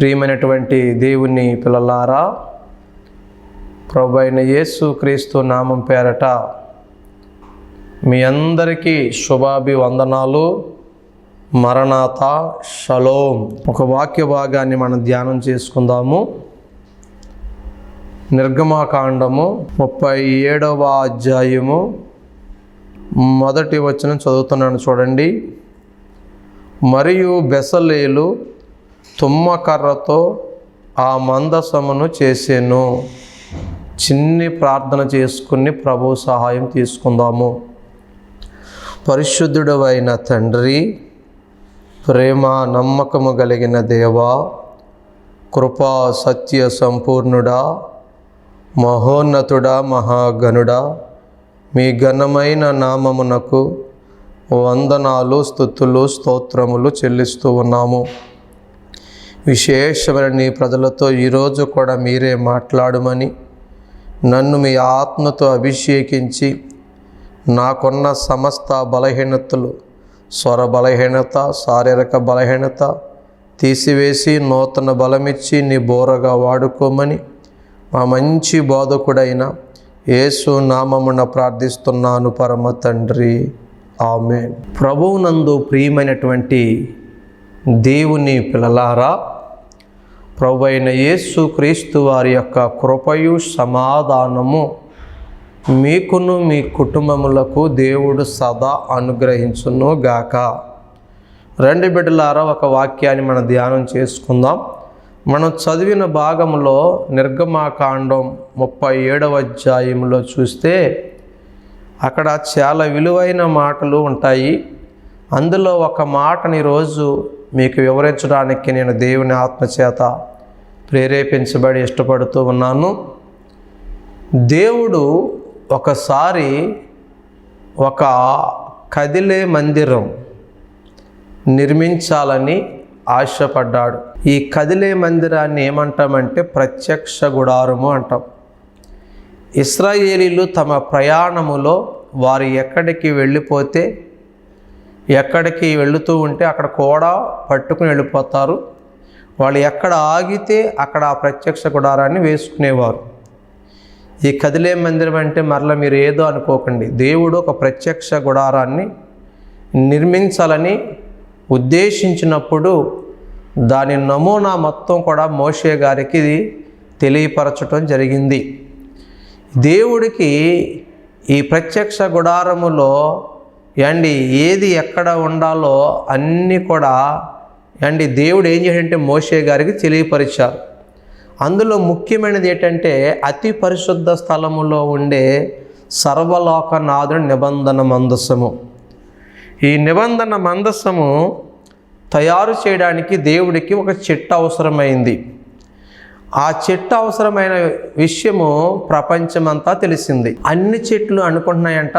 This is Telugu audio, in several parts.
ప్రియమైనటువంటి దేవుని పిల్లలారా ప్రభు అయిన యేసు క్రీస్తు నామం పేరట మీ అందరికీ శుభాభివందనాలు. మరణాత షలోం. ఒక వాక్య భాగాన్ని మనం ధ్యానం చేసుకుందాము. నిర్గమాకాండము ముప్పై ఏడవ అధ్యాయము మొదటి వచనం చదువుతున్నాను చూడండి. మరియు బెసలేలు తుమ్మకర్రతో ఆ మందసమును చేసాను. చిన్ని ప్రార్థన చేసుకుని ప్రభు సహాయం తీసుకుందాము. పరిశుద్ధుడు అయిన తండ్రి ప్రేమ నమ్మకము కలిగిన దేవా కృపా సత్య సంపూర్ణుడా మహోన్నతుడా మహాగణుడా మీ ఘనమైన నామమునకు వందనాలు స్థుతులు స్తోత్రములు చెల్లిస్తూ ఉన్నాము. విశేషమైన నీ ప్రజలతో ఈరోజు కూడా మీరే మాట్లాడమని నన్ను మీ ఆత్మతో అభిషేకించి నాకున్న సమస్త బలహీనతలు స్వర బలహీనత శారీరక బలహీనత తీసివేసి నూతన బలమిచ్చి నీ బోరగా వాడుకోమని మా మంచి బోధకుడైన యేసు నామమున ప్రార్థిస్తున్నాను పరమ తండ్రి. ఆమె ప్రభువునందు ప్రియమైనటువంటి దేవుని పిల్లలారా ప్రభు అయిన యేసు క్రీస్తు వారి యొక్క కృపయు సమాధానము మీకును మీ కుటుంబములకు దేవుడు సదా అనుగ్రహించును గాక. రెండు బిడ్డలారా ఒక వాక్యాన్ని మనం ధ్యానం చేసుకుందాం. మనం చదివిన భాగంలో నిర్గమాకాండం ముప్పై ఏడవ అధ్యాయంలో చూస్తే అక్కడ చాలా విలువైన మాటలు ఉంటాయి. అందులో ఒక మాటని రోజు మీకు వివరించడానికి నేను దేవుని ఆత్మచేత ప్రేరేపించబడి ఇష్టపడుతూ ఉన్నాను. దేవుడు ఒకసారి ఒక కదిలే మందిరం నిర్మించాలని ఆశపడ్డాడు. ఈ కదిలే మందిరాన్ని ఏమంటామంటే ప్రత్యక్ష గుడారము అంటాం. ఇస్రాయేలీలు తమ ప్రయాణములో వారు ఎక్కడికి వెళ్ళిపోతే ఎక్కడికి వెళుతూ ఉంటే అక్కడ కూడా పట్టుకుని వెళ్ళిపోతారు. వాళ్ళు ఎక్కడ ఆగితే అక్కడ ఆ ప్రత్యక్ష గుడారాన్ని వేసుకునేవారు. ఈ కదిలే మందిరం అంటే మరలా మీరు ఏదో అనుకోకండి. దేవుడు ఒక ప్రత్యక్ష గుడారాన్ని నిర్మించాలని ఉద్దేశించినప్పుడు దాని నమూనా మొత్తం కూడా మోషే గారికి తెలియపరచడం జరిగింది. దేవుడికి ఈ ప్రత్యక్ష గుడారములో అండి ఏది ఎక్కడ ఉండాలో అన్నీ కూడా అండి దేవుడు ఏం చేశాడంటే మోషే గారికి తెలియపరిచారు. అందులో ముఖ్యమైనది ఏంటంటే అతి పరిశుద్ధ స్థలములో ఉండే సర్వలోకనాథుని నిబంధన మందస్సము ఈ నిబంధన మందస్సము తయారు చేయడానికి దేవుడికి ఒక చెట్టు అవసరమైంది. ఆ చెట్టు అవసరమైన విషయము ప్రపంచమంతా తెలిసింది. అన్ని చెట్లు అనుకుంటున్నాయంట?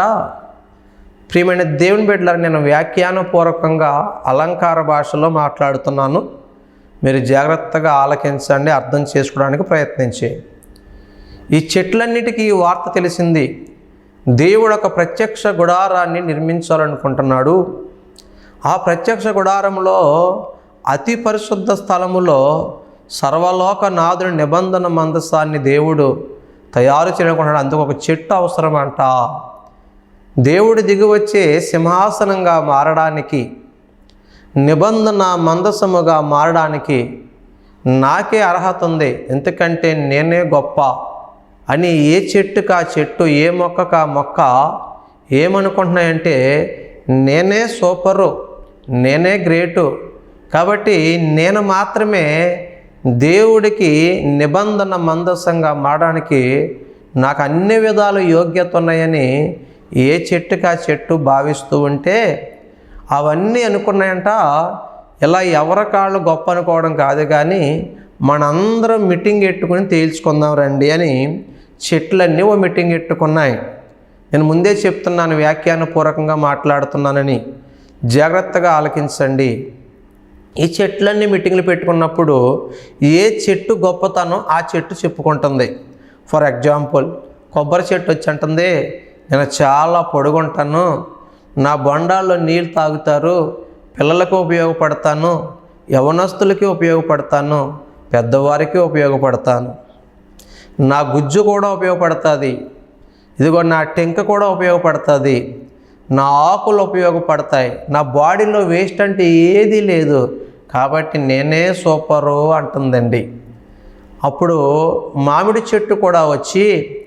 ప్రియమైన దేవుని బిడ్డలారా నేను వ్యాఖ్యానపూర్వకంగా అలంకార భాషలో మాట్లాడుతున్నాను. మీరు జాగ్రత్తగా ఆలకించండి అర్థం చేసుకోవడానికి ప్రయత్నించి. ఈ చెట్లన్నిటికీ ఈ వార్త తెలిసింది దేవుడు ఒక ప్రత్యక్ష గుడారాన్ని నిర్మించాలనుకుంటున్నాడు. ఆ ప్రత్యక్ష గుడారంలో అతి పరిశుద్ధ స్థలములో సర్వలోక నాదుని నిబంధన మందసాన్ని దేవుడు తయారు చేయాలనుకుంటున్నాడు. అందుకు ఒక చెట్టు అవసరమంట. దేవుడు దిగివచ్చే సింహాసనంగా మారడానికి నిబంధన మందసముగా మారడానికి నాకే అర్హత ఉంది. ఎందుకంటే నేనే గొప్ప అని ఏ చెట్టుకు ఆ చెట్టు ఏ మొక్కకు ఆ మొక్క ఏమనుకుంటున్నాయంటే నేనే సూపరు నేనే గ్రేటు. కాబట్టి నేను మాత్రమే దేవుడికి నిబంధన మందసంగా మారడానికి నాకు అన్ని విధాలు యోగ్యత ఉన్నాయని ఏ చెట్టుకి ఆ చెట్టు భావిస్తూ ఉంటే అవన్నీ అనుకున్నాయంట. ఇలా ఎవరి కాళ్ళు గొప్ప అనుకోవడం కాదు కానీ మనందరం మీటింగ్ పెట్టుకుని తేల్చుకుందాం రండి అని చెట్లన్నీ ఓ మీటింగ్ పెట్టుకున్నాయి. నేను ముందే చెప్తున్నాను వ్యాఖ్యానపూర్వకంగా మాట్లాడుతున్నానని. జాగ్రత్తగా ఆలకించండి. ఈ చెట్లన్నీ మీటింగ్లు పెట్టుకున్నప్పుడు ఏ చెట్టు గొప్పతనం ఆ చెట్టు చెప్పుకుంటుంది. ఫర్ ఎగ్జాంపుల్ కొబ్బరి చెట్టు వచ్చి అంటుంది నేను చాలా పొడుగుంటాను. నా బొండాల్లో నీళ్ళు తాగుతారు. పిల్లలకు ఉపయోగపడతాను. యవనస్తులకి ఉపయోగపడతాను. పెద్దవారికి ఉపయోగపడతాను. నా గుజ్జు కూడా ఉపయోగపడుతుంది. ఇదిగో నా టెంక కూడా ఉపయోగపడుతుంది. నా ఆకులు ఉపయోగపడతాయి. నా బాడీలో వేస్ట్ అంటే ఏదీ లేదు. కాబట్టి నేనే సూపరు అంటుందండి. అప్పుడు మామిడి చెట్టు కూడా వచ్చి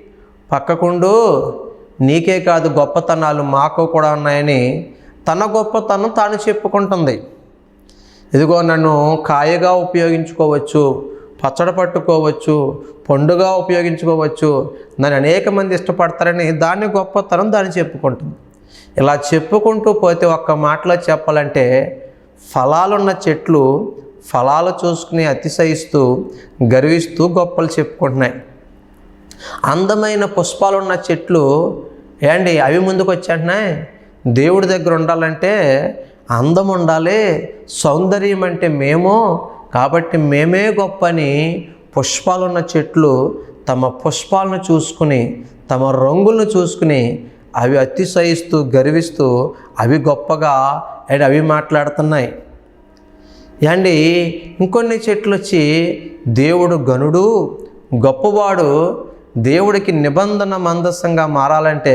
పక్కకుండు నీకే కాదు గొప్పతనాలు మాకు కూడా ఉన్నాయని తన గొప్పతనం తాను చెప్పుకుంటుంది. ఇదిగో నన్ను కాయగా ఉపయోగించుకోవచ్చు పచ్చడి పట్టుకోవచ్చు పండుగా ఉపయోగించుకోవచ్చు. నన్ను అనేక మంది ఇష్టపడతారని దాని గొప్పతనం దాన్ని చెప్పుకుంటుంది. ఇలా చెప్పుకుంటూ పోతే ఒక్క మాటలో చెప్పాలంటే ఫలాలున్న చెట్లు ఫలాలు చూసుకుని అతిశయిస్తూ గర్విస్తూ గొప్పలు చెప్పుకుంటున్నాయి. అందమైన పుష్పాలు ఉన్న చెట్లు ఏండి? అవి ముందుకు వచ్చేంటున్నాయి దేవుడి దగ్గర ఉండాలంటే అందం ఉండాలి సౌందర్యం అంటే మేము. కాబట్టి మేమే గొప్పని పుష్పాలున్న చెట్లు తమ పుష్పాలను చూసుకుని తమ రంగులను చూసుకుని అవి అతిశయిస్తూ గర్విస్తూ అవి గొప్పగా అండ్ అవి మాట్లాడుతున్నాయి. అండి ఇంకొన్ని చెట్లు వచ్చి దేవుడు గనుడు గొప్పవాడు దేవుడికి నిబంధన మందస్సంగా మారాలంటే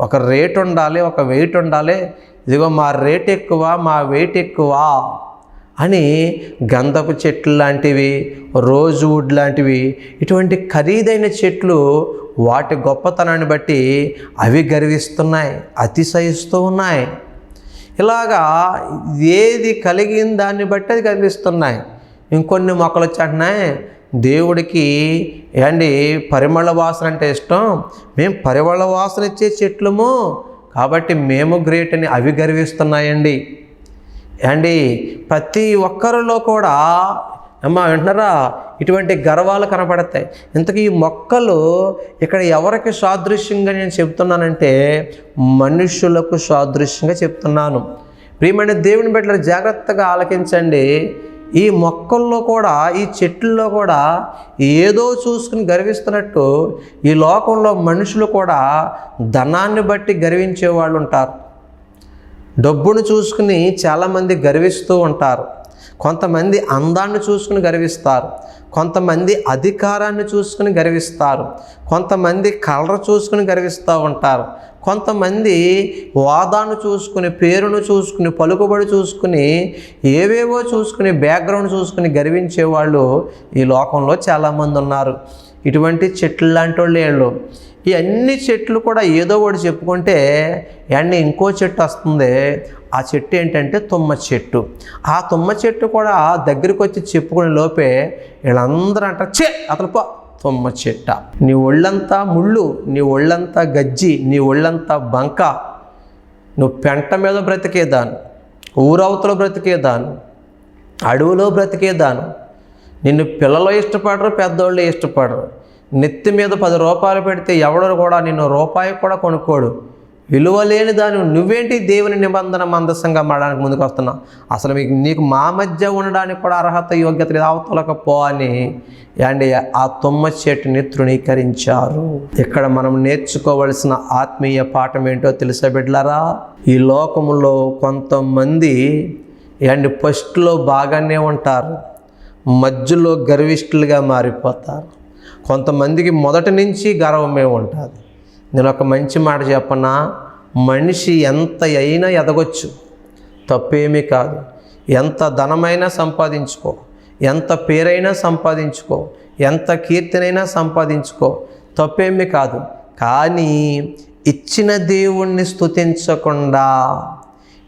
ఒక రేట్ ఉండాలి ఒక వెయిట్ ఉండాలి. ఇదిగో మా రేట్ ఎక్కువ మా వెయిట్ ఎక్కువ అని గంధపు చెట్లు లాంటివి రోజ్వుడ్ లాంటివి ఇటువంటి ఖరీదైన చెట్లు వాటి గొప్పతనాన్ని బట్టి అవి గర్విస్తున్నాయి అతిశయిస్తూ ఉన్నాయి. ఇలాగా ఏది కలిగిన దాన్ని బట్టి అది గర్విస్తున్నాయి. ఇంకొన్ని మొక్కలు వచ్చేంటున్నాయి దేవుడికి ఏండి పరిమళ వాసన అంటే ఇష్టం? మేము పరిమళ వాసన ఇచ్చే చెట్లము. కాబట్టి మేము గ్రేట్ అని అవి గర్విస్తున్నాయండి. అండి ప్రతి ఒక్కరిలో కూడా అమ్మా వింటున్నారా? ఇటువంటి గర్వాలు కనపడతాయి. ఇంతకీ ఈ మొక్కలు ఇక్కడ ఎవరికి సాదృశ్యంగా నేను చెప్తున్నానంటే మనుషులకు సాదృశ్యంగా చెప్తున్నాను. ప్రియమైన దేవుని బిడ్డలు జాగ్రత్తగా ఆలకించండి. ఈ మొక్కల్లో కూడా ఈ చెట్లలో కూడా ఏదో చూసుకుని గర్విస్తున్నట్టు ఈ లోకంలో మనుషులు కూడా ధనాన్ని బట్టి గర్వించే వాళ్ళు ఉంటారు. డబ్బును చూసుకుని చాలామంది గర్విస్తూ ఉంటారు. కొంతమంది అందాన్ని చూసుకుని గర్విస్తారు. కొంతమంది అధికారాన్ని చూసుకుని గర్విస్తారు. కొంతమంది కలర్ చూసుకుని గర్విస్తూ ఉంటారు. కొంతమంది వాదాన్ని చూసుకుని పేరును చూసుకుని పలుకుబడి చూసుకుని ఏవేవో చూసుకుని బ్యాక్గ్రౌండ్ చూసుకుని గర్వించే వాళ్ళు ఈ లోకంలో చాలామంది ఉన్నారు. ఇటువంటి చెట్లు లాంటి వాళ్ళు వీళ్ళు ఈ అన్ని చెట్లు కూడా ఏదో ఒకటి చెప్పుకుంటే ఎండ ఇంకో చెట్టు వస్తుంది. ఆ చెట్టు ఏంటంటే తుమ్మ చెట్టు. ఆ తుమ్మ చెట్టు కూడా దగ్గరికి వచ్చి చెప్పుకునే లోపే వీళ్ళందరూ అంటారు చే అతను పో. తుమ్మ చెట్ట. నీ ఒళ్ళంతా ముళ్ళు నీ ఒళ్ళంతా గజ్జి నీ ఒళ్ళంతా బంక. నువ్వు పెంట మీద బ్రతికేదాను ఊరవతలో బ్రతికేదాను అడవిలో బ్రతికేదాను నిన్ను పిల్లలు ఇష్టపడరు పెద్దోళ్ళు ఇష్టపడరు. నెత్తి మీద పది రూపాయలు పెడితే ఎవడరు కూడా నిన్ను రూపాయి కూడా కొనుక్కోడు. విలువ లేని దాని నువ్వేంటి దేవుని నిబంధన మందస్సంగా మారడానికి ముందుకు వస్తున్నావు? అసలు మీకు నీకు మా మధ్య ఉండడానికి కూడా అర్హత యోగ్యత లేదు అవతలకపో అని అండి ఆ తుమ్మ చెట్టుని తృణీకరించారు. ఇక్కడ మనం నేర్చుకోవలసిన ఆత్మీయ పాఠం ఏంటో తెలుసా బిడ్డలారా ఈ లోకములో కొంతమంది అండ్ ఫస్ట్లో బాగానే ఉంటారు. మధ్యలో గర్విష్ఠులుగా మారిపోతారు. కొంతమందికి మొదటి నుంచి గర్వమే ఉంటుంది. నేను ఒక మంచి మాట చెప్పనా? మనిషి ఎంత అయినా ఎదగొచ్చు. తప్పేమీ కాదు. ఎంత ధనమైనా సంపాదించుకో. ఎంత పేరైనా సంపాదించుకో. ఎంత కీర్తినైనా సంపాదించుకో. తప్పేమీ కాదు. కానీ ఇచ్చిన దేవుణ్ణి స్థుతించకుండా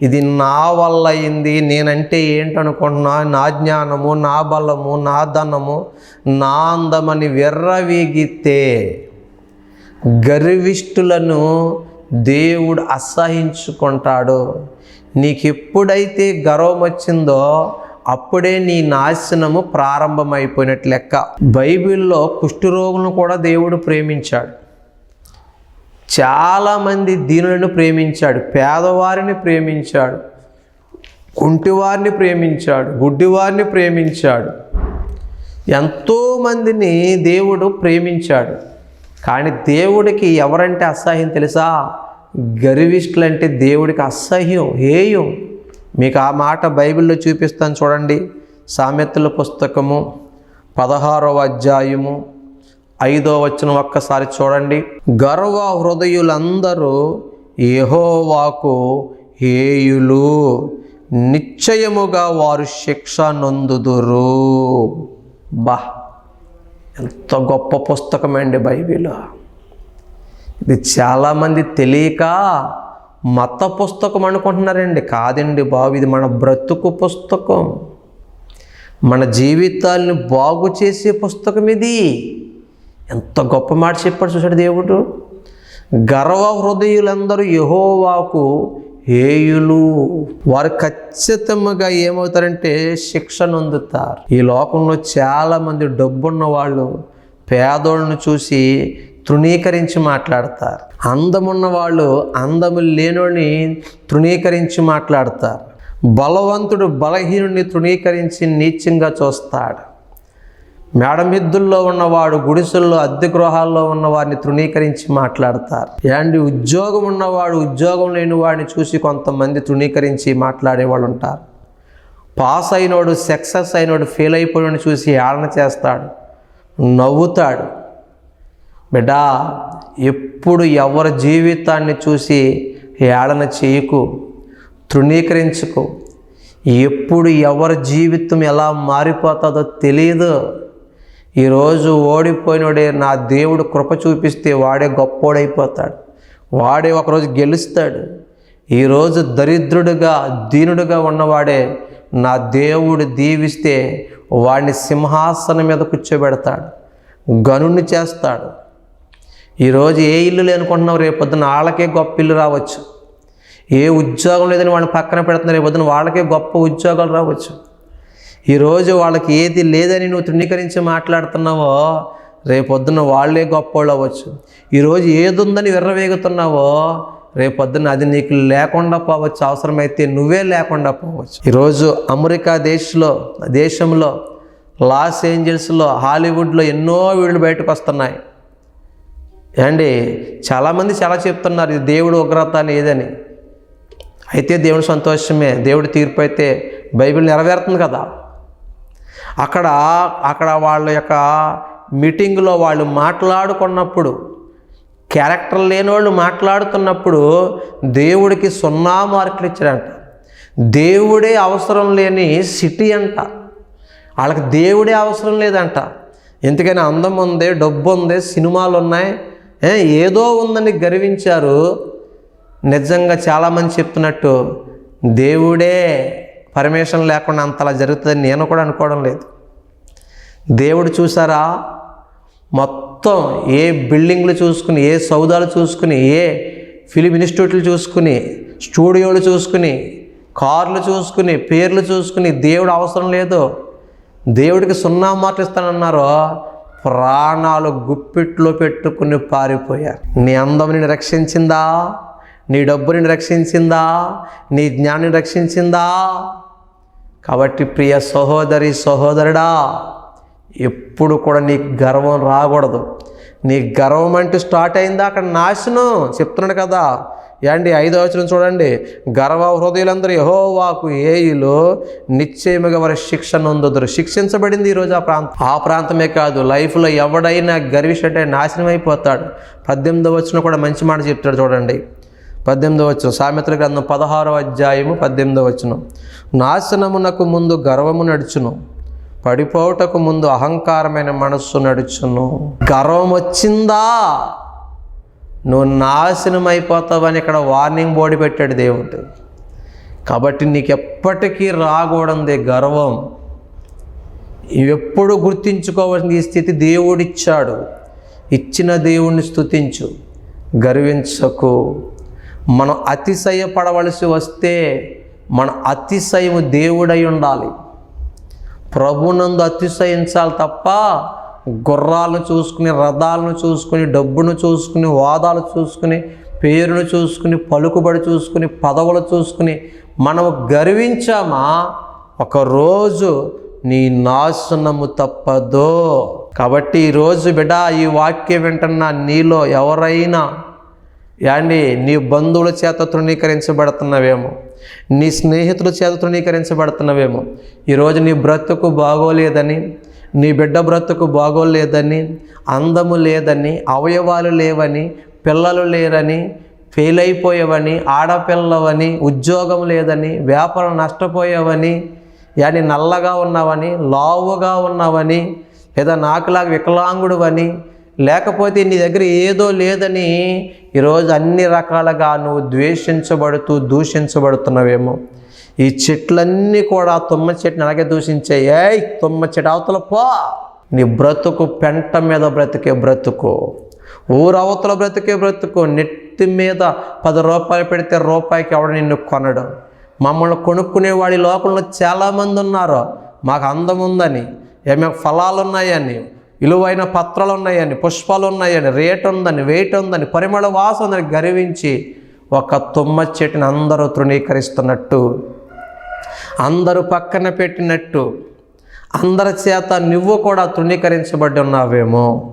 ఇది నా వల్ల అయింది నేనంటే ఏంటనుకుంటున్నా? నా జ్ఞానము నా బలము నా ధనము నా అందమని వెర్రవీగితే గర్విష్ఠులను దేవుడు అసహించుకుంటాడు. నీకు ఎప్పుడైతే గర్వం వచ్చిందో అప్పుడే నీ నాశనము ప్రారంభమైపోయినట్లు లెక్క. బైబిల్లో కుష్ఠరోగులను కూడా దేవుడు ప్రేమించాడు. చాలామంది దీనులను ప్రేమించాడు పేదవారిని ప్రేమించాడు కుంటివారిని ప్రేమించాడు గుడ్డివారిని ప్రేమించాడు. ఎంతోమందిని దేవుడు ప్రేమించాడు. కానీ దేవుడికి ఎవరంటే అసహ్యం తెలుసా? గర్విష్ఠులు అంటే దేవుడికి అసహ్యం హేయం. మీకు ఆ మాట బైబిల్లో చూపిస్తాను చూడండి. సామెతల పుస్తకము పదహారవ అధ్యాయము ఐదో వచ్చిన ఒక్కసారి చూడండి. గర్వ హృదయులందరూ యెహోవాకు హేయులు. నిశ్చయముగా వారు శిక్ష నొందుదురు. బా ఎంత గొప్ప పుస్తకం అండి బైబిల్. ఇది చాలామంది తెలియక మత పుస్తకం అనుకుంటున్నారండి. కాదండి బాబు ఇది మన బ్రతుకు పుస్తకం. మన జీవితాలను బాగు చేసే పుస్తకం ఇది. ఎంత గొప్ప మాట చెప్పాడు చూసాడు దేవుడు? గర్వ హృదయులందరూ యహోవాకు హేయులు. వారు ఖచ్చితంగా ఏమవుతారంటే శిక్ష నొందుతారు. ఈ లోకంలో చాలామంది డబ్బున్న వాళ్ళు పేదోళ్ళను చూసి తృణీకరించి మాట్లాడతారు. అందమున్న వాళ్ళు అందము లేనోని తృణీకరించి మాట్లాడతారు. బలవంతుడు బలహీనుడిని తృణీకరించి నీచంగా చూస్తాడు. మేడమిద్దుల్లో ఉన్నవాడు గుడిసెల్లో అద్దె గృహాల్లో ఉన్న వారిని తృణీకరించి మాట్లాడతారు. ఏంటి? ఉద్యోగం ఉన్నవాడు ఉద్యోగం లేని వాడిని చూసి కొంతమంది తృణీకరించి మాట్లాడేవాళ్ళు ఉంటారు. పాస్ అయినోడు సక్సెస్ అయినోడు ఫెయిల్ అయిపోయినోడు చూసి ఏళన చేస్తాడు. నవ్వుతాడు. బిడ్డా ఎప్పుడు ఎవరి జీవితాన్ని చూసి ఏళన చేయకు తృణీకరించుకో. ఎప్పుడు ఎవరి జీవితం ఎలా మారిపోతుందో తెలియదు ఈరోజు ఓడిపోయినోడే నా దేవుడు కృప చూపిస్తే వాడే గొప్పోడైపోతాడు. వాడే ఒకరోజు గెలుస్తాడు. ఈరోజు దరిద్రుడుగా దీనుడుగా ఉన్నవాడే నా దేవుడు దీవిస్తే వాడిని సింహాసనం మీద కూర్చోబెడతాడు. గనుణ్ణి చేస్తాడు. ఈరోజు ఏ ఇల్లు లేనుకుంటున్నావు రేపొద్దున వాళ్ళకే గొప్ప ఇల్లు రావచ్చు. ఏ ఉద్యోగం లేదని వాడిని పక్కన పెడుతున్నారు? రేపొద్దున వాళ్ళకే గొప్ప ఉద్యోగాలు రావచ్చు. ఈరోజు వాళ్ళకి ఏది లేదని నువ్వు తృణీకరించి మాట్లాడుతున్నావో రేపొద్దున వాళ్ళే గొప్పవాళ్ళు అవ్వచ్చు. ఈరోజు ఏది ఉందని విర్రవేగుతున్నావో రేపొద్దున అది నీకు లేకుండా పోవచ్చు. అవసరమైతే నువ్వే లేకుండా పోవచ్చు. ఈరోజు అమెరికా దేశంలో దేశంలో లాస్ ఏంజల్స్లో హాలీవుడ్లో ఎన్నో వీళ్ళు బయటకు వస్తున్నాయి ఏమండి చాలామంది చాలా చెప్తున్నారు ఇది దేవుడు ఉగ్రత లేదని. అయితే దేవుని సంతోషమే దేవుడి తీర్పు అయితే బైబిల్ నెరవేరుతుంది కదా. అక్కడ అక్కడ వాళ్ళ యొక్క మీటింగ్లో వాళ్ళు మాట్లాడుకున్నప్పుడు క్యారెక్టర్ లేని వాళ్ళు మాట్లాడుతున్నప్పుడు దేవుడికి సున్నా మార్కులు ఇచ్చారంట. దేవుడే అవసరం లేని సిటీ అంట. వాళ్ళకి దేవుడే అవసరం లేదంట. ఎందుకని అందం ఉంది డబ్బు ఉంది సినిమాలు ఉన్నాయి. ఏదో ఉందని గర్వించారు. నిజంగా చాలామంది చెప్తున్నట్టు దేవుడే పర్మిషన్ లేకుండా అంతలా జరుగుతుందని నేను కూడా అనుకోవడం లేదు. దేవుడు చూసారా? మొత్తం ఏ బిల్డింగ్లు చూసుకుని ఏ సౌదాలు చూసుకుని ఏ ఫిలిం ఇన్స్టిట్యూట్లు చూసుకుని స్టూడియోలు చూసుకుని కార్లు చూసుకుని పేర్లు చూసుకుని దేవుడు అవసరం లేదు. దేవుడికి సున్నా మార్కులు ఇస్తానన్నారో ప్రాణాలు గుప్పిట్లో పెట్టుకుని పారిపోయారు. నీ అందం నిన్ను రక్షించిందా? నీ డబ్బు రక్షించిందా? నీ జ్ఞానం రక్షించిందా? కాబట్టి ప్రియ సహోదరి సహోదరుడా ఎప్పుడు కూడా నీకు గర్వం రాకూడదు. నీ గర్వం అంటూ స్టార్ట్ అయిందా? అక్కడ నాశనం. చెప్తున్నాడు కదా. ఏండి ఐదో వచనం చూడండి. గర్వ హృదయులందరూ యహోవాకు ఏయిలో నిశ్చయముగా వారి శిక్ష నొందుదురు. శిక్షించబడింది ఈరోజు ఆ ప్రాంతం. ఆ ప్రాంతమే కాదు లైఫ్లో ఎవడైనా గర్విషంటే నాశనం అయిపోతాడు పద్దెనిమిదో వచ్చిన కూడా మంచి మాట చెప్తాడు చూడండి. పద్దెనిమిదో వచ్చిన సామెతల గ్రంథం పదహారో అధ్యాయము పద్దెనిమిదో వచ్చిన నాశనమునకు ముందు గర్వము నడుచును పడిపోవుటకు ముందు అహంకారమైన మనస్సు నడుచును. గర్వం వచ్చిందా? నువ్వు నాశనం అయిపోతావని ఇక్కడ వార్నింగ్ బోర్డు పెట్టాడు దేవుడు. కాబట్టి నీకు ఎప్పటికీ రాకూడదు గర్వం. ఎప్పుడు గుర్తించుకోవాల్సిన ఈ స్థితి దేవుడిచ్చాడు. ఇచ్చిన దేవుణ్ణి స్థుతించు గర్వించకు. మనం అతిశయపడవలసి వస్తే మన అతిశయము దేవుడై ఉండాలి. ప్రభునందు అతిశయించాలి తప్ప గుర్రాలను చూసుకుని రథాలను చూసుకుని డబ్బును చూసుకుని వాదాలు చూసుకుని పేరును చూసుకుని పలుకుబడి చూసుకుని పదవులు చూసుకుని మనం గర్వించామా? ఒకరోజు నీ నాశనము తప్పదో. కాబట్టి ఈరోజు బిడ్డ ఈ వాక్యం వింటున్న నీలో ఎవరైనా యాండి నీ బంధువుల చేత తృణీకరించబడుతున్నవేమో. నీ స్నేహితుల చేత తృణీకరించబడుతున్నవేమో. ఈరోజు నీ బ్రతుకు బాగోలేదని నీ బిడ్డ బ్రతుకు బాగోలేదని అందము లేదని అవయవాలు లేవని పిల్లలు లేరని ఫెయిల్ అయిపోయావని ఆడపిల్లవని ఉద్యోగం లేదని వ్యాపారం నష్టపోయావని యాని నల్లగా ఉన్నావని లావుగా ఉన్నావని లేదా నాకులాగా వికలాంగుడు అని లేకపోతే నీ దగ్గర ఏదో లేదని ఈరోజు అన్ని రకాలుగా నువ్వు ద్వేషించబడుతూ దూషించబడుతున్నావేమో. ఈ చెట్లన్నీ కూడా తుమ్మ చెట్టుని అలాగే దూషించాయి ఏయ్ తుమ్మ చెట్టు అవతల పో. నీ బ్రతుకు పెంట మీద బ్రతికే బ్రతుకు ఊరవతల బ్రతికే బ్రతుకు నెత్తి మీద పది రూపాయలు పెడితే రూపాయికి ఎవడ నిన్ను కొనడు. మమ్మల్ని కొనుక్కునేవాడి లోకంలో చాలామంది ఉన్నారు. మాకు అందం ఉందని ఏమే ఫలాలు ఉన్నాయని విలువైన పత్రాలు ఉన్నాయని పుష్పాలు ఉన్నాయని రేట్ ఉందని వెయిట్ ఉందని పరిమళ వాసన ఉందని గర్వించి ఒక తుమ్మ చెట్టుని అందరూ తృణీకరిస్తున్నట్టు అందరూ పక్కన పెట్టినట్టు అందరి చేత నువ్వు కూడా తృణీకరించబడి ఉన్నావేమో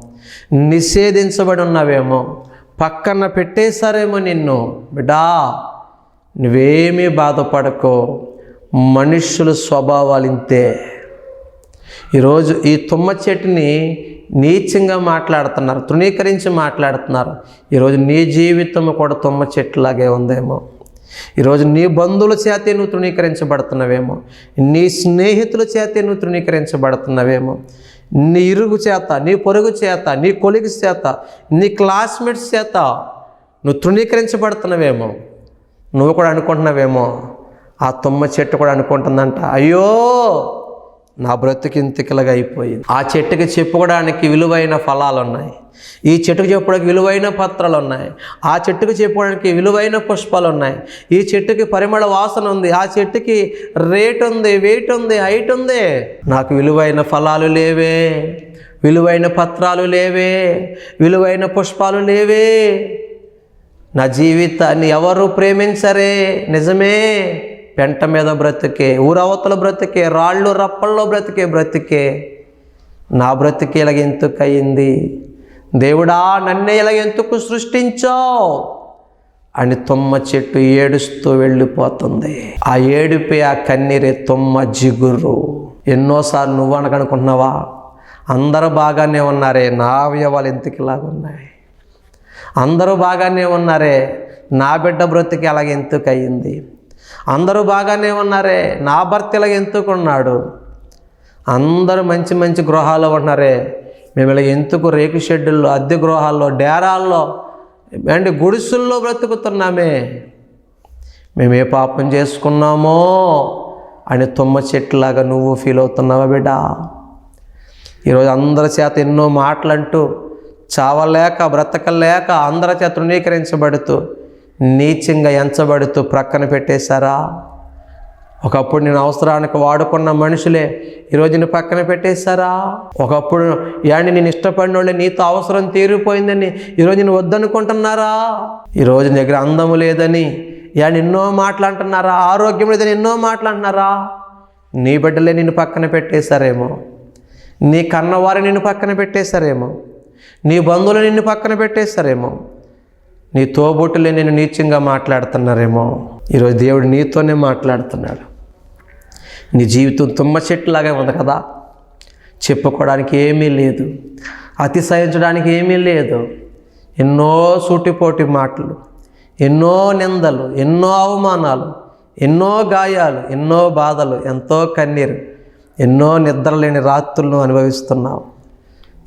నిషేధించబడి ఉన్నావేమో పక్కన పెట్టేశారేమో నిన్ను. బిడా నువ్వేమీ బాధపడకో. మనుషుల స్వభావాలు ఇంతే ఈరోజు ఈ తుమ్మ చెట్టుని నీచంగా మాట్లాడుతున్నారు తృణీకరించి మాట్లాడుతున్నారు. ఈరోజు నీ జీవితం కూడా తుమ్మ చెట్టులాగే ఉందేమో. ఈరోజు నీ బంధువుల చేతే నువ్వు తృణీకరించబడుతున్నవేమో. నీ స్నేహితుల చేతే నువ్వు తృణీకరించబడుతున్నవేమో. నీ ఇరుగు చేత నీ పొరుగు చేత నీ కొలిగ్స్ చేత నీ క్లాస్మేట్స్ చేత నువ్వు తృణీకరించబడుతున్నవేమో. నువ్వు కూడా అనుకుంటున్నావేమో. ఆ తుమ్మ చెట్టు కూడా అనుకుంటుందంట అయ్యో నా బ్రతుకు అయిపోయింది. ఆ చెట్టుకి చెప్పుకోవడానికి విలువైన ఫలాలు ఉన్నాయి ఈ చెట్టుకు చెప్పుకోవడానికి విలువైన పత్రాలు ఉన్నాయి ఆ చెట్టుకు చెప్పుకోవడానికి విలువైన పుష్పాలు ఉన్నాయి ఈ చెట్టుకి పరిమళ వాసన ఉంది. ఆ చెట్టుకి రేట్ ఉంది వెయిట్ ఉంది హైట్ ఉంది. నాకు విలువైన ఫలాలు లేవే. విలువైన పత్రాలు లేవే. విలువైన పుష్పాలు లేవే. నా జీవితాన్ని ఎవరు ప్రేమించరే? నిజమే. పెంట మీద బ్రతికే ఊరవతల బ్రతికే రాళ్ళు రప్పల్లో బ్రతికే బ్రతికే నా బ్రతికి ఇలాగ ఎందుకు అయింది దేవుడా నన్నే ఇలాగ ఎందుకు సృష్టించావు? అని తుమ్మ చెట్టు ఏడుస్తూ వెళ్ళిపోతుంది. ఆ ఏడుపే ఆ కన్నీరే తుమ్మ జిగురు. ఎన్నోసార్లు నువ్వు అనకనుకుంటున్నావా? అందరూ బాగానే ఉన్నారే నా అవయవాలు ఎందుకు ఇలాగున్నాయి అందరూ బాగానే ఉన్నారే నా బిడ్డ బ్రతికి అలాగ ఎందుకు అయ్యింది అందరూ బాగానే ఉన్నారే నా భర్త ఇలా ఎందుకు ఉన్నాడు అందరూ మంచి మంచి గృహాల్లో ఉన్నారే మేము ఇలా ఎందుకు రేకు షెడ్డుల్లో అద్దె గృహాల్లో డేరాల్లో అండ్ గుడిసుల్లో బ్రతుకుతున్నామే? మేము ఏ పాపం చేసుకున్నామో అని తుమ్మ చెట్టులాగా నువ్వు ఫీల్ అవుతున్నావా బిడ్డ? ఈరోజు అందరి చేత ఎన్నో మాటలంటూ చావలేక బ్రతకలేక అందరి చేత తృణీకరించబడుతూ నీచంగా ఎంచబడుతూ ప్రక్కన పెట్టేశారా? ఒకప్పుడు నేను అవసరానికి వాడుకున్న మనుషులే ఈరోజు నేను పక్కన పెట్టేశారా? ఒకప్పుడు యాండి నేను ఇష్టపడిన వాళ్ళే నీతో అవసరం తీరిపోయిందని ఈరోజు నేను వద్దనుకుంటున్నారా? ఈరోజు నీ దగ్గర అందము లేదని యాండి ఎన్నో మాటలు అంటున్నారా ఆరోగ్యం లేదని ఎన్నో మాటలు అంటున్నారా నీ బిడ్డలే నిన్ను పక్కన పెట్టేశారేమో. నీ కన్నవారు నిన్ను పక్కన పెట్టేశారేమో. నీ బంధువులు నిన్ను పక్కన పెట్టేశారేమో. నీ తోబుట్టులే నేను నీచంగా మాట్లాడుతున్నారేమో. ఈరోజు దేవుడు నీతోనే మాట్లాడుతున్నాడు. నీ జీవితం తుమ్మ చెట్టులాగే ఉంది కదా. చెప్పుకోవడానికి ఏమీ లేదు. అతిశయించడానికి ఏమీ లేదు. ఎన్నో సూటిపోటి మాటలు ఎన్నో నిందలు ఎన్నో అవమానాలు ఎన్నో గాయాలు ఎన్నో బాధలు ఎంతో కన్నీరు ఎన్నో నిద్రలేని రాత్రులను అనుభవిస్తున్నావు.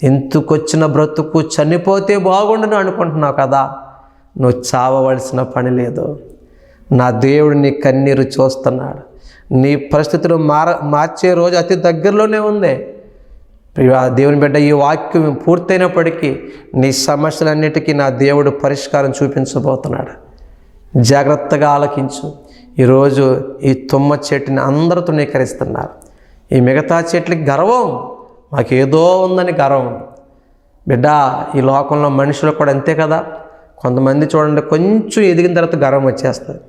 ఎందుకొచ్చిన బ్రతుకు చనిపోతే బాగుండును అనుకుంటున్నావు కదా. నువ్వు చావవలసిన పని లేదు. నా దేవుడు నీ కన్నీరు చూస్తున్నాడు. నీ పరిస్థితులు మార మార్చే రోజు అతి దగ్గరలోనే ఉంది. ప్రియా దేవుని బిడ్డ ఈ వాక్యం పూర్తయినప్పటికీ నీ సమస్యలన్నిటికీ నా దేవుడు పరిష్కారం చూపించబోతున్నాడు. జాగ్రత్తగా ఆలకించు. ఈరోజు ఈ తుమ్మ చెట్టుని అందరూ తృణీకరిస్తున్నారు. ఈ మిగతా చెట్లకి గర్వం మాకేదో ఉందని గర్వం. బిడ్డ ఈ లోకంలో మనుషులు కూడా అంతే కదా? కొంతమంది చూడండి కొంచెం ఎదిగిన తర్వాత గర్వం వచ్చేస్తుంది.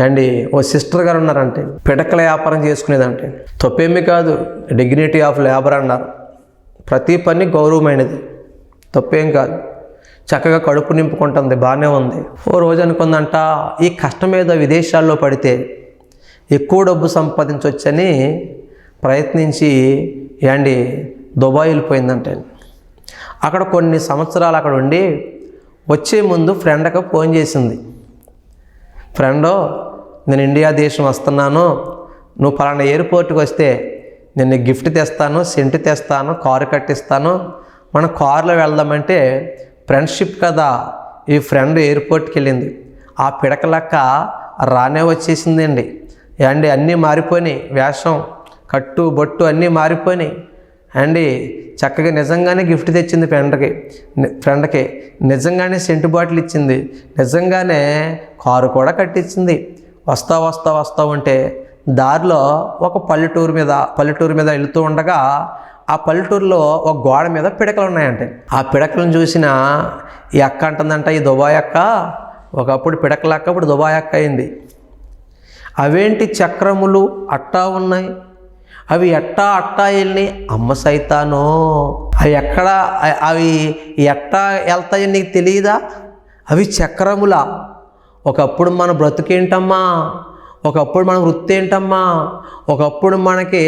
అండి ఓ సిస్టర్ గారు ఉన్నారంటే పిడకల వ్యాపారం చేసుకునేదంటే. తప్పేమీ కాదు డిగ్నిటీ ఆఫ్ లేబర్ అన్నారు. ప్రతి పని గౌరవమైనది. తప్పేం కాదు. చక్కగా కడుపు నింపుకుంటుంది బాగానే ఉంది. ఓ రోజు అనుకుందంట ఈ కష్టం ఏదో విదేశాల్లో పడితే ఎక్కువ డబ్బు సంపాదించవచ్చని ప్రయత్నించి ఏండి దుబాయ్ వెళ్ళిపోయిందంటే అక్కడ కొన్ని సంవత్సరాలు అక్కడ ఉండి వచ్చే ముందు ఫ్రెండ్కి ఫోన్ చేసింది. ఫ్రెండో నేను ఇండియా దేశం వస్తున్నాను. నువ్వు పలానా ఎయిర్పోర్ట్కి వస్తే నేను గిఫ్ట్ తెస్తాను సెంట్ తెస్తాను కారు కట్టిస్తాను. మనం కారులో వెళ్దామంటే ఫ్రెండ్షిప్ కదా. ఈ ఫ్రెండ్ ఎయిర్పోర్ట్కి వెళ్ళింది. ఆ పిడకలక్క రానే వచ్చేసిందండి. అండి అన్నీ మారిపోయినాయి. వేషం కట్టు బొట్టు అన్నీ మారిపోయినాయి. అండి చక్కగా నిజంగానే గిఫ్ట్ తెచ్చింది ఫ్రెండ్కి. ఫ్రెండ్కి. నిజంగానే సెంట్ బాటిల్ ఇచ్చింది. నిజంగానే కారు కూడా కట్టించింది. వస్తా వస్తా వస్తా ఉంటే దారిలో ఒక పల్లెటూరు మీద పల్లెటూరు మీద వెళ్తూ ఉండగా ఆ పల్లెటూరులో ఒక గోడ మీద పిడకలు ఉన్నాయంటే. ఆ పిడకలను చూసిన ఈ అక్క అంటుందంట ఈ దుబాయ్ అక్క ఒకప్పుడు పిడకలక్క ఇప్పుడు దుబాయ్ అక్క అయింది. అవేంటి చక్రములు అట్టా ఉన్నాయి? అవి ఎట్టా అట్టా వెళ్ళి అమ్మ సైతాను అవి ఎక్కడ అవి ఎట్టా వెళ్తాయో నీకు తెలియదా? అవి చక్రములా. ఒకప్పుడు మన బ్రతుకేంటమ్మా? ఒకప్పుడు మన వృత్తి ఏంటమ్మా ఒకప్పుడు మనకి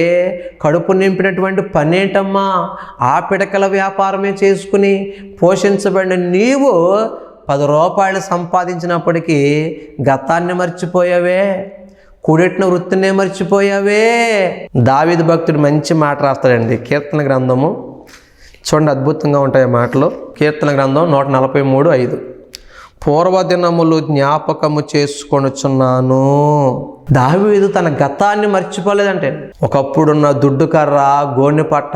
కడుపు నింపినటువంటి పని ఏంటమ్మా ఆ పిడకల వ్యాపారమే చేసుకుని పోషించబడిన నీవు పది రూపాయలు సంపాదించినప్పటికీ గతాన్ని మర్చిపోయావే. కూడెట్టిన వృత్తినే మర్చిపోయావే. దావిద భక్తుడు మంచి మాట రాస్తాడండి. కీర్తన గ్రంథము చూడండి అద్భుతంగా ఉంటాయి ఆ మాటలు. కీర్తన గ్రంథం నూట నలభై మూడు ఐదు. పూర్వదినములు జ్ఞాపకము చేసుకొనుచున్నాను. దావీదు తన గతాన్ని మర్చిపోలేదంటే ఒకప్పుడున్న దుడ్డు కర్ర గోనె పట్ట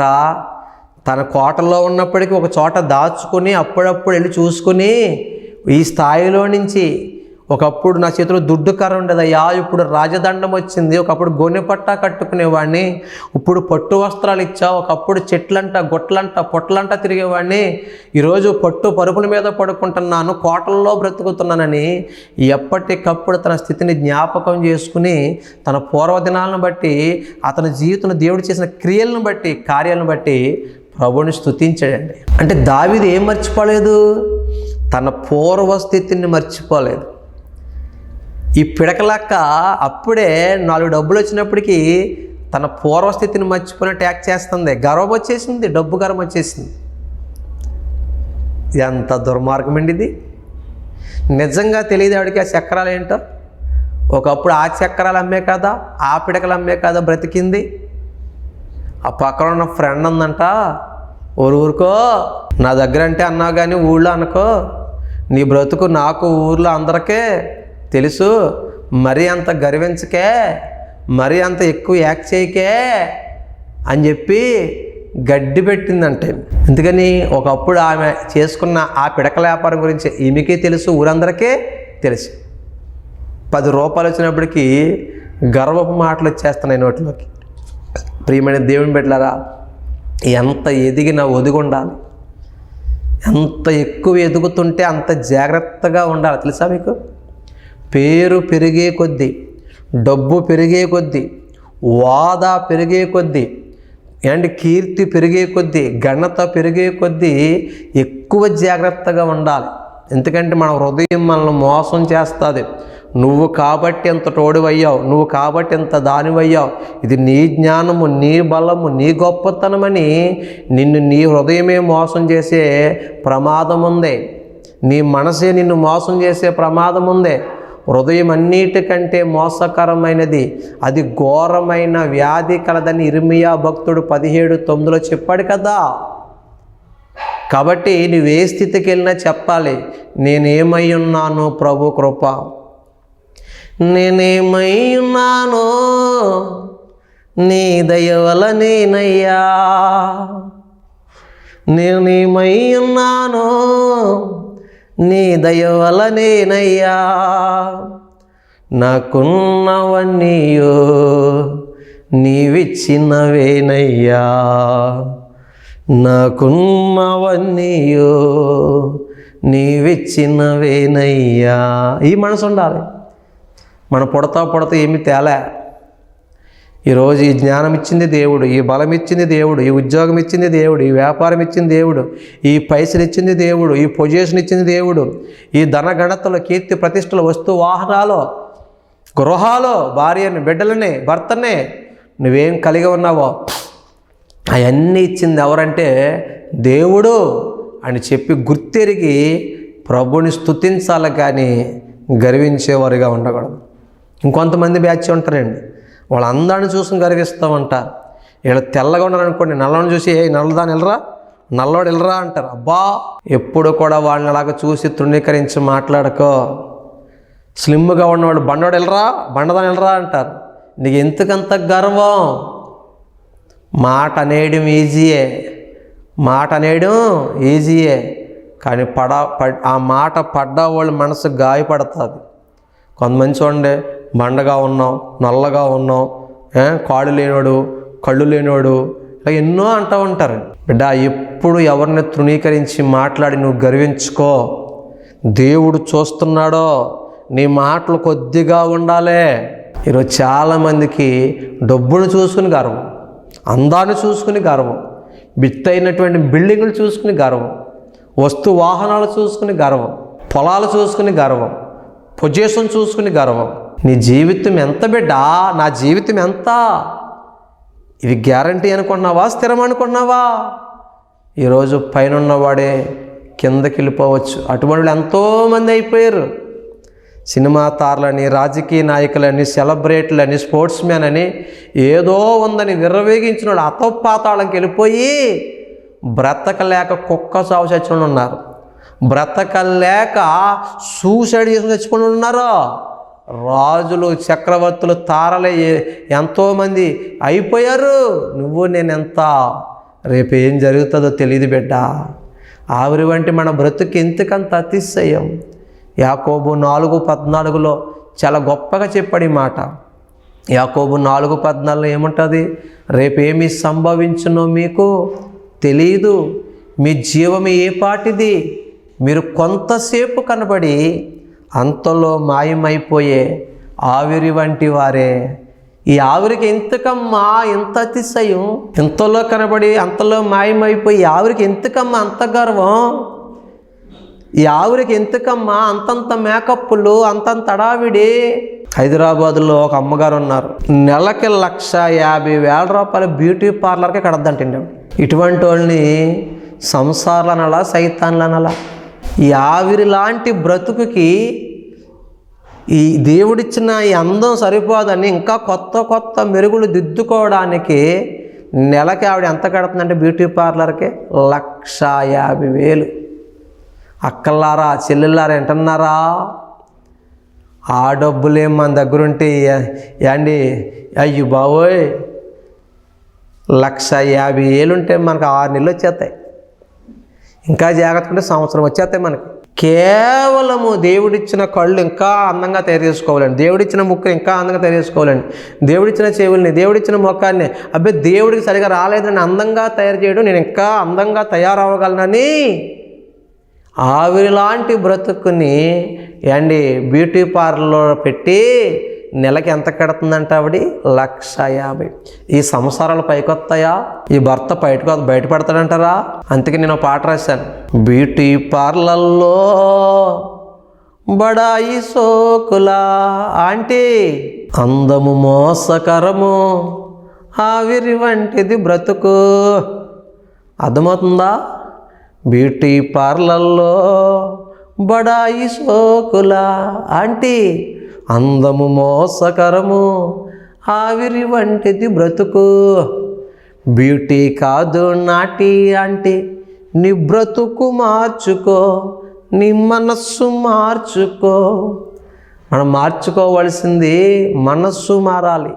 తన కోటలో ఉన్నప్పటికీ ఒక చోట దాచుకొని అప్పుడప్పుడు వెళ్ళి చూసుకుని ఈ స్థాయిలో నుంచి ఒకప్పుడు నా చేతిలో దుడ్డు కర్ర ఉండదయ్యా ఇప్పుడు రాజదండం వచ్చింది. ఒకప్పుడు గోనె పట్టా కట్టుకునేవాడిని. ఇప్పుడు పట్టు వస్త్రాలు ఇచ్చా. ఒకప్పుడు చెట్లంట గొట్లంట పొట్లంట తిరిగేవాడిని. ఈరోజు పట్టు పరుపుల మీద పడుకుంటున్నాను కోటల్లో బ్రతుకుతున్నానని ఎప్పటికప్పుడు తన స్థితిని జ్ఞాపకం చేసుకుని తన పూర్వదినాలను బట్టి అతని జీవితంలో దేవుడు చేసిన క్రియలను బట్టి కార్యాలను బట్టి ప్రభుని స్తుతించాడండి. అంటే దావిది ఏం మర్చిపోలేదు? తన పూర్వస్థితిని మర్చిపోలేదు. ఈ పిడకలక్క అప్పుడే నాలుగు డబ్బులు వచ్చినప్పటికీ తన పూర్వస్థితిని మర్చిపోయిన ట్యాక్ చేస్తుంది. గర్వం వచ్చేసింది డబ్బు గర్వం వచ్చేసింది. ఎంత దుర్మార్గం అండి ఇది. నిజంగా తెలియదు ఆవిడకి ఆ చక్రాలు ఏంటో. ఒకప్పుడు ఆ చక్రాలు అమ్మే కదా ఆ పిడకలు అమ్మే కదా బ్రతికింది. ఆ పక్కన ఉన్న ఫ్రెండ్ ఉందంట ఊరు ఊరుకో నా దగ్గర అంటే అన్నావు కానీ ఊళ్ళో అనుకో. నీ బ్రతుకు నాకు ఊర్లో అందరికీ తెలుసు మరి అంత గర్వించకే మరి అంత ఎక్కువ యాక్ట్ చేయకే అని చెప్పి గడ్డి పెట్టిందంటే ఎందుకని ఒకప్పుడు ఆమె చేసుకున్న ఆ పిడకల వ్యాపారం గురించి ఈమెకే తెలుసు ఊరందరికీ తెలుసు. పది రూపాయలు వచ్చినప్పటికీ గర్వపు మాటలు వచ్చేస్తున్నాయి నోట్లోకి. ప్రియమైన దేవుని పెట్టలారా ఎంత ఎదిగినా ఒదిగి ఉండాలి. ఎంత ఎక్కువ ఎదుగుతుంటే అంత జాగ్రత్తగా ఉండాలి. తెలుసా మీకు? పేరు పెరిగే కొద్దీ డబ్బు పెరిగే కొద్దీ వాదా పెరిగే కొద్దీ అండ్ కీర్తి పెరిగే కొద్దీ ఘనత పెరిగే కొద్దీ ఎక్కువ జాగ్రత్తగా ఉండాలి. ఎందుకంటే మన హృదయం మనల్ని మోసం చేస్తుంది. నువ్వు కాబట్టి ఎంత తోడువయ్యావు నువ్వు కాబట్టి ఎంత దానివయ్యావు ఇది నీ జ్ఞానము నీ బలము నీ గొప్పతనమని నిన్ను నీ హృదయమే మోసం చేసే ప్రమాదం ఉంది నీ మనసే నిన్ను మోసం చేసే ప్రమాదం ఉంది హృదయం అన్నిటికంటే మోసకరమైనది అది ఘోరమైన వ్యాధి కలదని ఇర్మియా భక్తుడు పదిహేడు తొమ్మిదిలో చెప్పాడు కదా. కాబట్టి నువ్వే స్థితికి వెళ్ళినా చెప్పాలి నేనేమై ఉన్నాను ప్రభు కృప. నేనేమై ఉన్నాను నీ దయవల నేనయ్యా. నేనేమై ఉన్నాను నీ దయ వలనేనయ్యా. నాకున్నవన్నీయో నీవిచ్చినవేనయ్యా. నాకున్నవన్నీయో నీవిచ్చినవేనయ్యా. ఈ మనసు ఉండాలి మనం పుడతా పుడతా ఏమి తేలే. ఈరోజు ఈ జ్ఞానం ఇచ్చింది దేవుడు ఈ బలం ఇచ్చింది దేవుడు ఈ ఉద్యోగం ఇచ్చింది దేవుడు ఈ వ్యాపారం ఇచ్చింది దేవుడు ఈ పైసలు ఇచ్చింది దేవుడు ఈ పొజిషన్ ఇచ్చింది దేవుడు ఈ ధనగణతలు కీర్తి ప్రతిష్టలు వస్తు వాహనాలు గృహాలు భార్యని బిడ్డలని భర్తనే నువ్వేం కలిగి ఉన్నావో అవన్నీ ఇచ్చింది ఎవరంటే దేవుడు అని చెప్పి గుర్తెరిగి ప్రభుని స్తుతించాలి కానీ గర్వించేవారుగా ఉండకూడదు. ఇంకొంతమంది బ్యాచ్ ఉంటారండి. వాళ్ళందరిని చూసి గర్విస్తామంట వీళ్ళు తెల్లగా ఉన్నారనుకోండి నల్లని చూసి ఏ నల్లదాని వెళ్ళరా నల్లోడు వెళ్ళరా అంటారు. అబ్బా! ఎప్పుడు కూడా వాళ్ళని అలాగ చూసి తృణీకరించి మాట్లాడకో. స్లిమ్గా ఉన్నవాడు బండోడు వెళ్ళరా బండదాని వెళ్ళరా అంటారు. నీకు ఎందుకంత గర్వం? మాట అనేయడం ఈజీయే. మాట అనేయడం ఈజీయే. కానీ పడ పడ్ ఆ మాట పడ్డ వాళ్ళ మనసు గాయపడుతుంది. కొంతమంది చూడండి బండగా ఉన్నాం నల్లగా ఉన్నాం కాడు లేనివాడు కళ్ళు లేనోడు ఇలా ఎన్నో అంటూ ఉంటారు. బిడ్డ ఎప్పుడు ఎవరిని తృణీకరించి మాట్లాడి నువ్వు గర్వించుకో. దేవుడు చూస్తున్నాడో నీ మాటలు కొద్దిగా ఉండాలే. ఈరోజు చాలామందికి డబ్బును చూసుకుని గర్వం అందాన్ని చూసుకుని గర్వం బిత్తైనటువంటి బిల్డింగులు చూసుకుని గర్వం వస్తు వాహనాలు చూసుకుని గర్వం పొలాలు చూసుకుని గర్వం పొజిషన్ చూసుకుని గర్వం. నీ జీవితం ఎంత బిడ్డా? నా జీవితం ఎంత? ఇవి గ్యారంటీ అనుకున్నావా? స్థిరం అనుకున్నావా? ఈరోజు పైన ఉన్నవాడే కిందకి వెళ్ళిపోవచ్చు. అటువంటి ఎంతోమంది అయిపోయారు. సినిమా తారలని రాజకీయ నాయకులని సెలబ్రిటీలని స్పోర్ట్స్ మ్యాన్ అని ఏదో ఉందని విర్రవేగించిన అతపాతాళంకి వెళ్ళిపోయి బ్రతకలేక కుక్క సాగు చచ్చిన ఉన్నారు బ్రతకలేక సూసైడ్ చేసుకుని చచ్చిపోయిన ఉన్నారు? రాజులు చక్రవర్తులు తారలే ఎంతోమంది అయిపోయారు. నువ్వు నేను ఎంత రేపు ఏం జరుగుతుందో తెలియదు బిడ్డ. ఆవిరి వంటి మన బ్రతుకు ఎందుకంత అతిశయం? యాకోబు నాలుగు పద్నాలుగులో చాలా గొప్పగా చెప్పాడు ఈ మాట. యాకోబు నాలుగు పద్నాలుగులో ఏముంటుంది? రేపేమి సంభవించునో మీకు తెలియదు మీ జీవం ఏ పాటిది? మీరు కొంతసేపు కనబడి అంతలో మాయమైపోయే ఆవిరి వంటి వారే. ఈ ఆవిరికి ఎంతకమ్మా ఎంత అతిశయం? ఇంతలో కనబడి అంతలో మాయమైపోయి ఆవిరికి ఎంతకమ్మా అంత గర్వం? ఈ ఆవిరికి ఎంతకమ్మా అంతంత మేకప్పులు అంతంత అడావిడి హైదరాబాద్లో ఒక అమ్మగారు ఉన్నారు. నెలకి లక్ష యాభై వేల రూపాయల బ్యూటీ పార్లర్కి కడద్దంటండి ఇటువంటి వాళ్ళని సంసారాలు అనాలా సైతాన్లు అనాలా ఈ ఆవిరి లాంటి బ్రతుకుకి ఈ దేవుడిచ్చిన ఈ అందం సరిపోదని ఇంకా కొత్త కొత్త మెరుగులు దిద్దుకోవడానికి నెలకి ఆవిడ ఎంత కడుతుందంటే బ్యూటీ పార్లర్కి లక్ష యాభై వేలు. అక్కలారా చెల్లెళ్ళారా వింటున్నారా? ఆ డబ్బులేం మన దగ్గర ఉంటే ఏ- ఏండి అయ్యో బావోయ్ లక్ష యాభై వేలుంటే మనకు ఆరు నెలలు వచ్చేస్తాయి. ఇంకా జాగ్రత్త ఉంటే సంవత్సరం వచ్చేస్తాయి మనకి. కేవలము దేవుడిచ్చిన కళ్ళు ఇంకా అందంగా తయారు చేసుకోవాలండి. దేవుడిచ్చిన ముక్కు ఇంకా అందంగా తయారు చేసుకోవాలండి. దేవుడిచ్చిన చెవుల్ని దేవుడిచ్చిన ముఖాన్ని అబ్బాయి దేవుడికి సరిగా రాలేదని అందంగా తయారు చేయడం నేను ఇంకా అందంగా తయారవ్వగలనని ఆవిరి లాంటి బ్రతుకుని అండి బ్యూటీ పార్లర్లో పెట్టి నెలకి ఎంత కడుతుందంట ఆవిడ? లక్ష యాభై. ఈ సంసారాలు పైకొస్తాయా ఈ భర్త బయటకు బయటపడతాడంటారా? అందుకే నేను పాట రాశాను. బ్యూటీ పార్లర్లో బడాయి సోకులా ఆంటీ అందము మోసకరము ఆవిరి వంటిది బ్రతుకు. అర్థమవుతుందా? బ్యూటీ పార్లర్లో బడాయి సోకులా ఆంటీ అందము మోసకరము. ఆవిరి వంటిది బ్రతుకు. బ్యూటీ కాదు నాటి అంటే నీ బ్రతుకు మార్చుకో నీ మనస్సు మార్చుకో. మనం మార్చుకోవలసింది మనస్సు మారాలి.